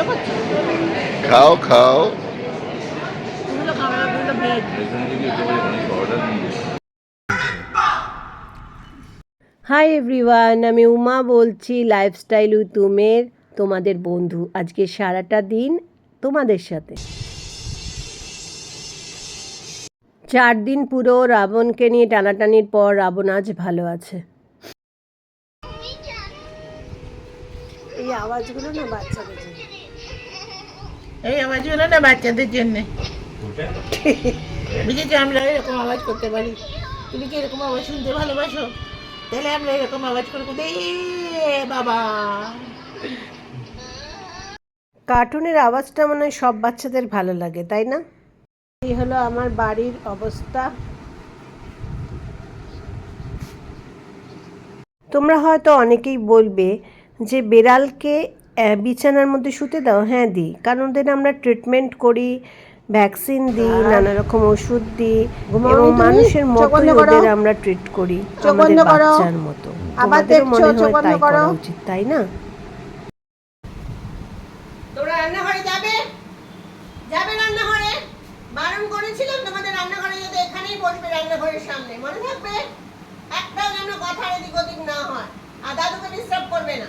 Video করছ? খাও hi everyone আমি উমা বলছি লাইফস্টাইল উতুমের তোমাদের বন্ধু। আজকে সারাটা দিন তোমাদের সাথে। চার দিন পুরো রাবণকে নিয়ে টানাটানির পর রাবণ আজ ভালো আছে। এই আওয়াজগুলো না বাচ্চাদের জন্য। এই আওয়াজ হলো না বাচ্চাদের জন্য? বুঝেছি আমরা এরকম আওয়াজ করতে পারি। তুমি কি এরকম আওয়াজ শুনতে ভালোবাসো? তাহলে আমরা এরকম আওয়াজ করে করতে বাবা। কার্টুনের আওয়াজটা মনে হয় সব বাচ্চাদের ভালো লাগে তাই না? এই হলো আমার বাড়ির অবস্থা। তোমরা হয়তো অনেকেই বলবে যে বেড়ালকে বিছানার মধ্যে শুতে দাও। হ্যাঁ দিই কারণ ওদের আমরা ট্রিটমেন্ট করি ভ্যাকসিন দিই নানা রকম ওষুধ দিই এবং মানুষের মতোই ওদের আমরা ট্রিট করি আমাদের বাচ্চার মতো। তোমাদেরও মনে হয় তাই করা উচিত তাই না? তোমরা রান্নাঘরে যাবে? যাবে রান্নাঘরে? বারণ করেছিলাম তোমাদের রান্নাঘরে যেতে এখানেই বসবে রান্নাঘরের সামনে। মনে থাকবে? একটাও যেন কথা এদিক ওদিক না হয়। আর দাদুকে ডিস্টার্ব করবে না।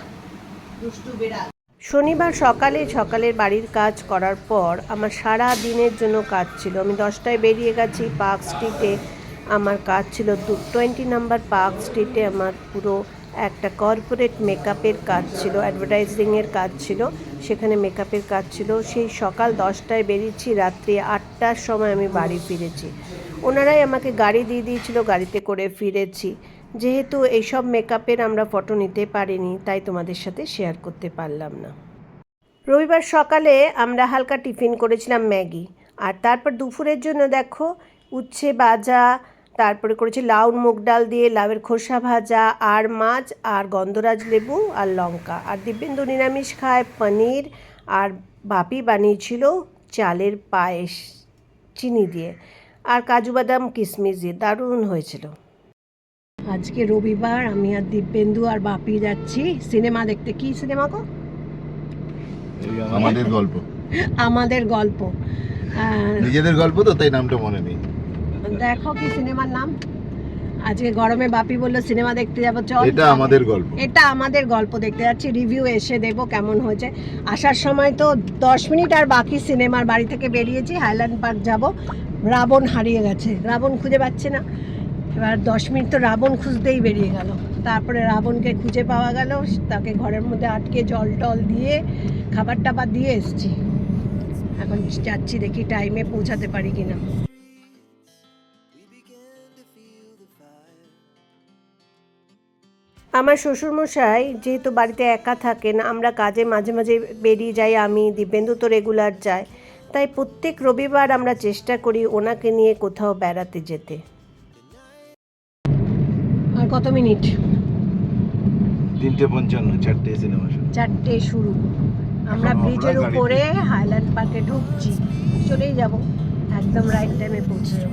দুষ্টু বিড়াল। শনিবার সকালে সকালের বাড়ির কাজ করার পর আমার সারা দিনের জন্য কাজ ছিল। আমি দশটায় বেরিয়ে গেছি, পার্ক স্ট্রিটে আমার কাজ ছিল। দু টোয়েন্টি নাম্বার পার্ক স্ট্রিটে আমার পুরো একটা কর্পোরেট মেকআপের কাজ ছিল, অ্যাডভার্টাইজিংয়ের কাজ ছিল, সেখানে মেকআপের কাজ ছিল। সেই সকাল দশটায় বেরিয়েছি, রাত্রি আটটার সময় আমি বাড়ি ফিরেছি। ওনারাই আমাকে গাড়ি দিয়ে দিয়েছিল, গাড়িতে করে ফিরেছি। যেহেতু এইসব মেকআপের আমরা ফটো নিতে পারিনি, তাই তোমাদের সাথে শেয়ার করতে পারলাম না। রবিবার সকালে আমরা হালকা টিফিন করেছিলাম ম্যাগি। আর তারপর দুপুরের জন্য দেখো, উচ্ছে ভাজা, তারপরে করেছি লাউর মুগ ডাল দিয়ে লাউয়ের খোসা ভাজা, আর মাছ, আর গন্ধরাজ লেবু, আর লঙ্কা। আর দিব্যেন্দু নিরামিষ খায় পনির, আর বাপি বানিয়েছিল চালের পায়েস, চিনি দিয়ে। আর কাজু বাদাম কিশমিশ দিয়ে, দারুণ হয়েছিল। আজকে রবিবার আমি আর দিব্যেন্দু আর বাপি যাচ্ছি। সিনেমা দেখতে। কি সিনেমা গো? আমাদের গল্প। আমাদের গল্প। নিজেদের গল্প তো তাই নামটা মনে নেই। দেখো কি সিনেমার নাম। আজকে গরমে বাপি বলল সিনেমা দেখতে যাব চল। এটা আমাদের গল্প। এটা আমাদের গল্প দেখতে যাচ্ছি। রিভিউ এসে দেব কেমন হয়েছে। আসার সময় তো দশ মিনিট আর বাকি সিনেমার বাড়ি থেকে বেরিয়েছি। হাইল্যান্ড পার্ক যাব। রাবণ হারিয়ে গেছে। রাবণ খুঁজে পাচ্ছে না। এবার দশ মিনিট তো রাবণ খুঁজতেই বেরিয়ে গেল। তারপরে রাবণকে খুঁজে পাওয়া গেল, তাকে ঘরের মধ্যে আটকে জল টল দিয়ে, খাবার টাবার দিয়ে এসছি। এখন যাচ্ছি দেখি টাইমে পৌঁছাতে পারি কিনা। আমার শ্বশুরমশাই যেহেতু বাড়িতে একা থাকেন, আমরা কাজে মাঝে মাঝে বেরিয়ে যাই, আমি দিব্যেন্দু তো রেগুলার যায় তাই প্রত্যেক রবিবার আমরা চেষ্টা করি ওনাকে নিয়ে কোথাও বেড়াতে যেতে। কত মিনিট? তিনটে পঞ্চান্ন চারটে সিনেমা চারটে শুরু। আমরা ব্রিজের উপরে হাইল্যান্ড পার্কে ঢুকছি। চলেই যাব। একদম রাইট টাইমে পৌঁছে যাব।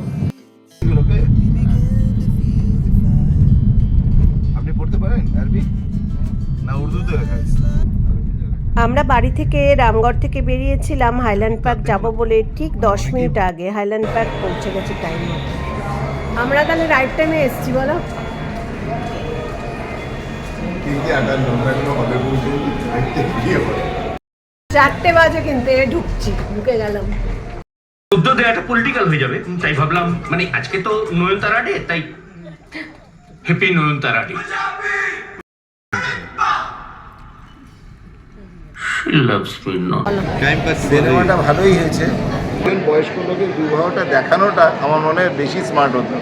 আপনি পড়তে পারেন আরবি না উর্দুতে আমরা বাড়ি থেকে রামগড় থেকে বেরিয়েছিলাম। হাইল্যান্ড পার্ক যাব বলে ঠিক দশ মিনিট আগে হাইল্যান্ড পার্ক পৌঁছে গেছি টাইম আমরা তাহলে রাইট টাইমে এসেছি বলো। চারটে বাজে কিন্তু ঢুকছি ঢুকে গেলাম। একটা পলিটিক্যাল হয়ে যাবে। তাই ভাবলাম মানে আজকে তো নয়নতারা ডে তাই হ্যাপি নয়নতারা ডে সিনেমাটা ভালোই হয়েছে। বয়স্ক লোকের বিবাহটা দেখানোটা আমার মনে হয় বেশি স্মার্ট হতো।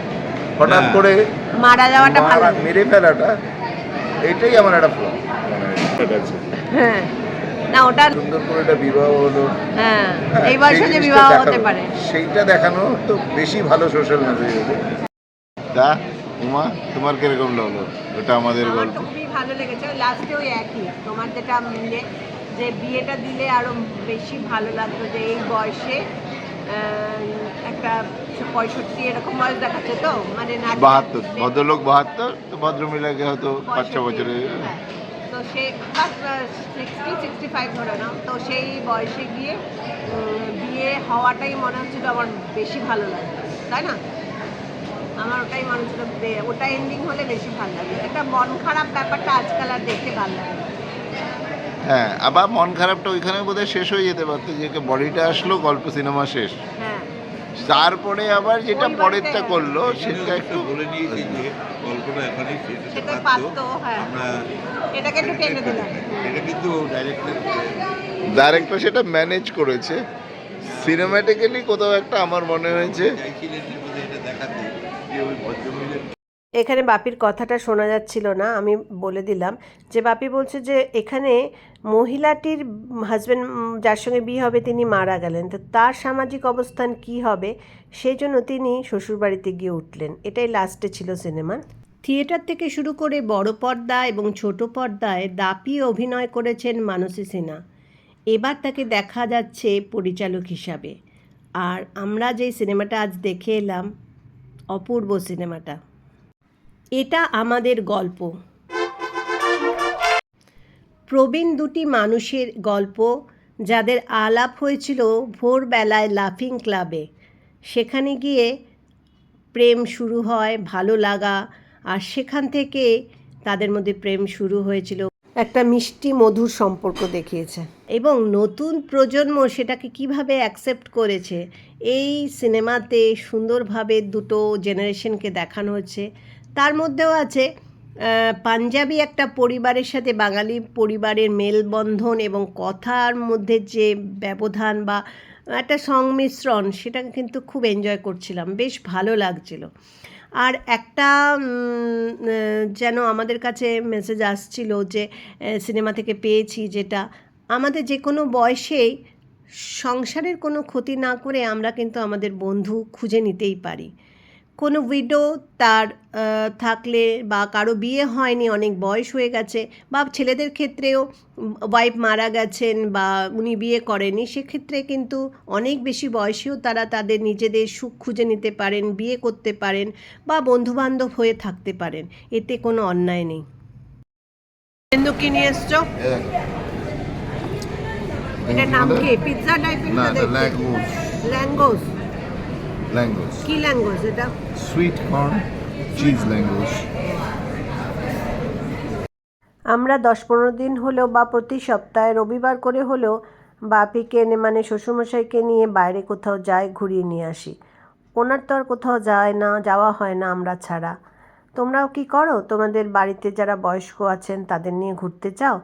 হঠাৎ করে মারা যাওয়াটা ভালো। মারা- ফেলাটা এটাই আমার একটা ফ্ল হ্যাঁ। না ওটা সুন্দর করে একটা বিবাহ হলো। হ্যাঁ হ্যাঁ, এই বয়সে যে বিবাহ দেখানো। হতে পারে। সেইটা দেখানো তো বেশি ভালো সোশ্যাল মেসেজ হবে। তা উমা তোমার কীরকম লাগল ওটা আমাদের গল্প। খুবই ভালো লেগেছে। লাস্টে ওই একই। তোমার যেটা মিলে যে বিয়েটা দিলে আরও বেশি ভালো লাগতো যে এই বয়সে পঁয়ষট্টি এরকম বয়স দেখাচ্ছে তো? মানে বাহাত্তর ভদ্রলোক বাহাত্তর তো ভদ্রমহিলাকে হয়তো পাঁচ ছ বছরে হ্যাঁ। তো তো সে সিক্সটি সিক্সটি ফাইভ ধরে নাও। তো সেই বয়সে গিয়ে বিয়ে হওয়াটাই মনে হচ্ছিল আমার বেশি ভালো লাগে তাই না? আমার ওটাই মনে হচ্ছিল ওটা এন্ডিং হলে বেশি ভালো লাগে। একটা মন খারাপ ব্যাপারটা আজকাল আর দেখতে ভালো লাগে হ্যাঁ আবার মন খারাপটা ওইখানে বোধহয় শেষ হয়ে যেতে পারতো যে বডিটা আসলো গল্প সিনেমা শেষ। হ্যাঁ। তারপরে আবার যেটা পরেরটা করল সেটা একটু বলে নিয়েছি যে গল্পটা হতে সেটা পারতো হ্যাঁ। আমরা এটাকে একটু টেনে দিলাম। এটা কিন্তু ডাইরেক্টর ডাইরেক্টর সেটা ম্যানেজ করেছে। সিনেমাটিক্যালি কোথাও একটা আমার মনে হয়েছে। চাইছিলেন যে বোধহয় এটা দেখাতে যে ওই ভদ্রমহিলা এখানে বাপির কথাটা শোনা যাচ্ছিল না আমি বলে দিলাম। যে বাপি বলছে যে এখানে মহিলাটির হাজব্যান্ড যার সঙ্গে বিয়ে হবে তিনি মারা গেলেন। তো তার সামাজিক অবস্থান কি হবে সেই জন্য তিনি শ্বশুরবাড়িতে গিয়ে উঠলেন। এটাই লাস্টে ছিল সিনেমা থিয়েটার থেকে শুরু করে বড় পর্দা এবং ছোট পর্দায় দাপি অভিনয় করেছেন মানসী সিনহা। এবার তাকে দেখা যাচ্ছে পরিচালক হিসাবে। আর আমরা যেই সিনেমাটা আজ দেখে এলাম, অপূর্ব সিনেমাটা এটা আমাদের গল্প। প্রবীণ দুটি মানুষের গল্প যাদের আলাপ হয়েছিল ভোরবেলায় লাফিং ক্লাবে। সেখানে গিয়ে প্রেম শুরু হয় ভালো লাগা আর সেখান থেকে তাদের মধ্যে প্রেম শুরু হয়েছিল। একটা মিষ্টি মধুর সম্পর্ক দেখিয়েছে। এবং নতুন প্রজন্ম সেটাকে কীভাবে অ্যাকসেপ্ট করেছে এই সিনেমাতে সুন্দরভাবে দুটো জেনারেশনকে দেখানো হচ্ছে। তার মধ্যেও আছে পাঞ্জাবি একটা পরিবারের সাথে, বাঙালি পরিবারের মেলবন্ধন এবং কথার মধ্যে যে ব্যবধান বা একটা সংমিশ্রণ সেটাকে কিন্তু খুব এনজয় করছিলাম। বেশ ভালো লাগছিল। আর একটা যেন আমাদের কাছে মেসেজ আসছিল যে সিনেমা থেকে পেয়েছি যেটা, আমাদের যে কোনো বয়সেই সংসারের কোনো ক্ষতি না করে আমরা কিন্তু আমাদের বন্ধু খুঁজে নিতেই পারি। কোনো উইডো তার থাকলে বা কারও বিয়ে হয়নি অনেক বয়স হয়ে গেছে বা ছেলেদের ক্ষেত্রেও ওয়াইফ মারা গেছেন বা উনি বিয়ে করেনি সেক্ষেত্রে কিন্তু অনেক বেশি বয়সেও তারা তাদের নিজেদের সুখ খুঁজে নিতে পারেন বিয়ে করতে পারেন বা বন্ধুবান্ধব হয়ে থাকতে পারেন। এতে কোনো অন্যায় নেই। কি নিয়ে এসছো? এটার নাম কি? পিৎজা টাইপের এটা ল্যাঙ্গোস ল্যাঙ্গুস কি ল্যাঙ্গোস এটা? সুইট কর্ন চিজ ল্যাঙ্গুস আমরা দশ পনেরো দিন হলেও বা প্রতি সপ্তাহে রবিবার করে হলেও বাপিকে এনে মানে শ্বশুরমশাইকে নিয়ে বাইরে কোথাও যাই ঘুরিয়ে নিয়ে আসি। ওনার তো আর কোথাও যায় না যাওয়া হয় না আমরা ছাড়া। তোমরাও কি করো? তোমাদের বাড়িতে যারা বয়স্ক আছেন তাদের নিয়ে ঘুরতে যাও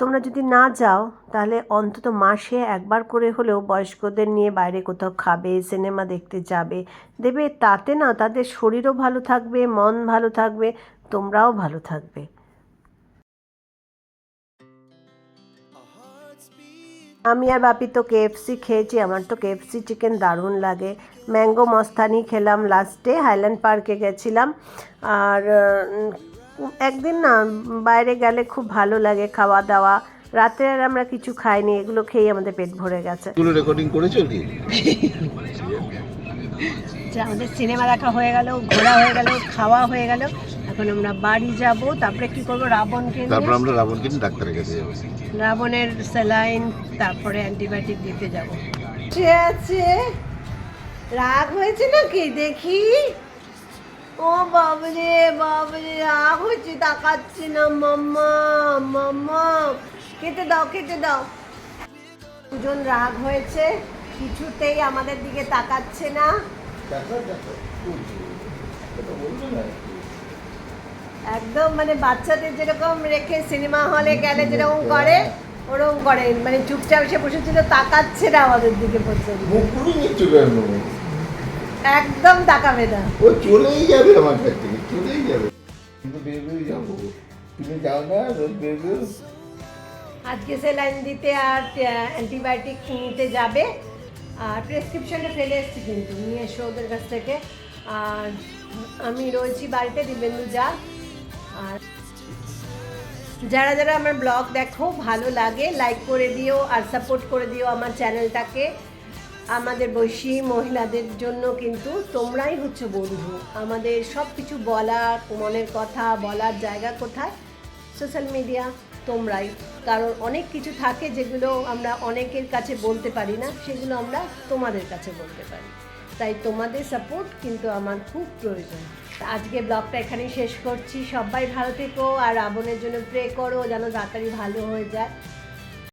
তোমরা যদি না যাও, তাহলে অন্তত মাসে একবার করে হলেও বয়স্কদের নিয়ে বাইরে কোথাও খাবে, সিনেমা দেখতে যাবে। দেবে তাতে না তাদের শরীরও ভালো থাকবে, মন ভালো থাকবে, তোমরাও ভালো থাকবে। আমি আর বাপি তো কেএফসি খেয়েছি, আমার তো কেএফসি চিকেন দারুণ লাগে। ম্যাঙ্গো মস্তানি খেলাম লাস্টে হাইল্যান্ড পার্কে গেছিলাম। আর একদিন না বাইরে গেলে খুব ভালো লাগে খাওয়া দাওয়া। রাতে আর আমরা কিছু খাইনি এগুলো খেয়েই আমাদের পেট ভরে গেছে। এগুলো রেকর্ডিং করেছ কি? আমাদের সিনেমা দেখা হয়ে গেল ঘোরা হয়ে গেল খাওয়া হয়ে গেল। এখন আমরা বাড়ি যাব তারপরে কি করব? রাবণকে নিয়ে তারপর আমরা রাবণকে নিয়ে ডাক্তারের কাছে যাব। রাবণের স্যালাইন তারপরে অ্যান্টিবায়োটিক দিতে যাব। আছে রাগ হয়েছে নাকি? দেখি। ও বাবরে বাবরে রাগ হয়েছে তাকাচ্ছি না মাম্মা মাম্মা। কেটে দাও কেটে দাও। দুজন রাগ হয়েছে কিছুতেই আমাদের দিকে তাকাচ্ছে না। একদম মানে বাচ্চাদের যেরকম রেখে সিনেমা হলে গেলে যেরকম করে ওরকম করে। মানে চুপচাপ এসে বসেছিল তাকাচ্ছে না আমাদের দিকে পর্যন্ত মুখ পুরো নিচ্ছ কেন একদম তাকাবে না ও চলেই যাবে আমার কাছ থেকে চলেই যাবে। কিন্তু বেরোই যাব। তুমি যাও না রোজ বেরো আজকে স্যালাইন দিতে আর অ্যান্টিবায়োটিক নিতে যাবে। আর প্রেসক্রিপশনটা ফেলে এসেছি কিন্তু নিয়ে এসো ওদের কাছ থেকে। আর আমি রয়েছি বাড়িতে দিবেন্দু যা। আর যারা যারা আমার ব্লগ দেখো ভালো লাগে লাইক করে দিও আর সাপোর্ট করে দিও আমার চ্যানেলটাকে আমাদের বৈশী মহিলাদের জন্য কিন্তু তোমরাই হচ্ছে বন্ধু। আমাদের সব কিছু বলার, মনের কথা বলার জায়গা কোথায়? সোশ্যাল মিডিয়া তোমরাই। কারণ অনেক কিছু থাকে যেগুলো আমরা অনেকের কাছে বলতে পারি না, সেগুলো আমরা তোমাদের কাছে বলতে পারি। তাই তোমাদের সাপোর্ট কিন্তু আমার খুব প্রয়োজন। আজকে ব্লগটা এখানেই শেষ করছি। সবাই ভালো থেকো আর রাবণের জন্য প্রে করো যেন তাড়াতাড়ি ভালো হয়ে যায়।